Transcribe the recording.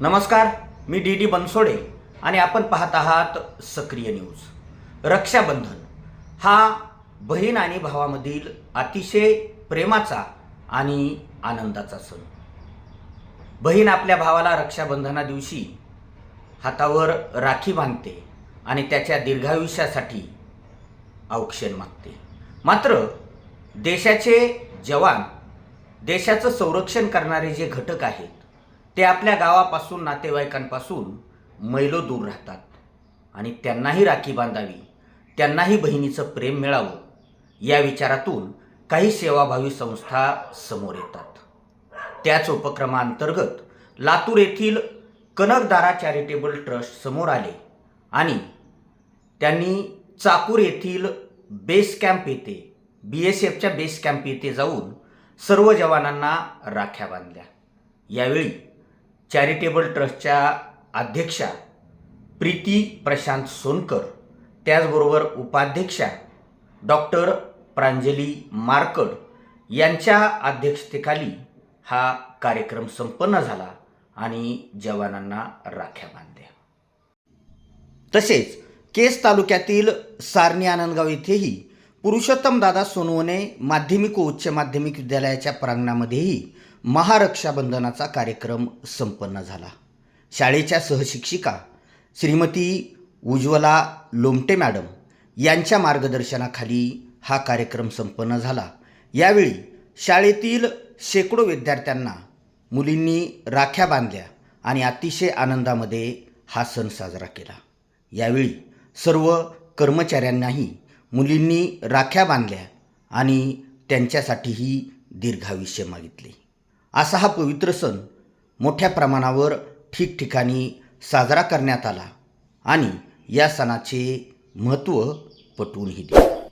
नमस्कार मी D D Bansode आणि आपण पाहत आहात सक्रिय न्यूज. रक्षाबंधन हा बहीण आणि भावामधील अतिशय प्रेमाचा आणि आनंदाचा सण. बहीण आपल्या भावाला रक्षाबंधना दिवशी हातावर राखी बांधते आणि त्याच्या दीर्घायुष्यासाठी औक्षण मागते. मात्र देशाचे जवान देशाचं संरक्षण करणारे जे घटक आहेत ते आपल्या गावापासून नातेवाईकांपासून मैलो दूर राहतात. आणि त्यांनाही राखी बांधावी त्यांनाही बहिणीचं प्रेम मिळावं या विचारातून काही सेवाभावी संस्था समोर येतात. त्याच उपक्रमांतर्गत लातूर येथील कनकदारा चॅरिटेबल ट्रस्ट समोर आले आणि त्यांनी चाकूर येथील बेस कॅम्प येथे बी एस एफच्या बेस कॅम्प येथे जाऊन सर्व जवानांना राख्या बांधल्या. यावेळी चॅरिटेबल ट्रस्टच्या अध्यक्षा प्रीती प्रशांत सोनकर त्याचबरोबर उपाध्यक्षा डॉक्टर प्रांजली मार्कड यांच्या अध्यक्षतेखाली हा कार्यक्रम संपन्न झाला आणि जवानांना राख्या बांधल्या. तसेच केस तालुक्यातील सारणी आनंदगाव येथेही पुरुषोत्तम दादा सोनवणे माध्यमिक व उच्च माध्यमिक विद्यालयाच्या प्रांगणामध्येही महारक्षाबंधनाचा कार्यक्रम संपन्न झाला. शाळेच्या सहशिक्षिका श्रीमती उज्ज्वला लोमटे मॅडम यांच्या मार्गदर्शनाखाली हा कार्यक्रम संपन्न झाला. यावेळी शाळेतील शेकडो विद्यार्थ्यांना मुलींनी राख्या बांधल्या आणि अतिशय आनंदामध्ये हा सण साजरा केला. यावेळी सर्व कर्मचाऱ्यांनाही मुलींनी राख्या बांधल्या आणि त्यांच्यासाठीही दीर्घायुष्य मागितले. असा हा पवित्र सण मोठ्या प्रमाणावर ठिकठिकाणी साजरा करण्यात आला आणि या सणाचे महत्त्व पटवूनही दिले.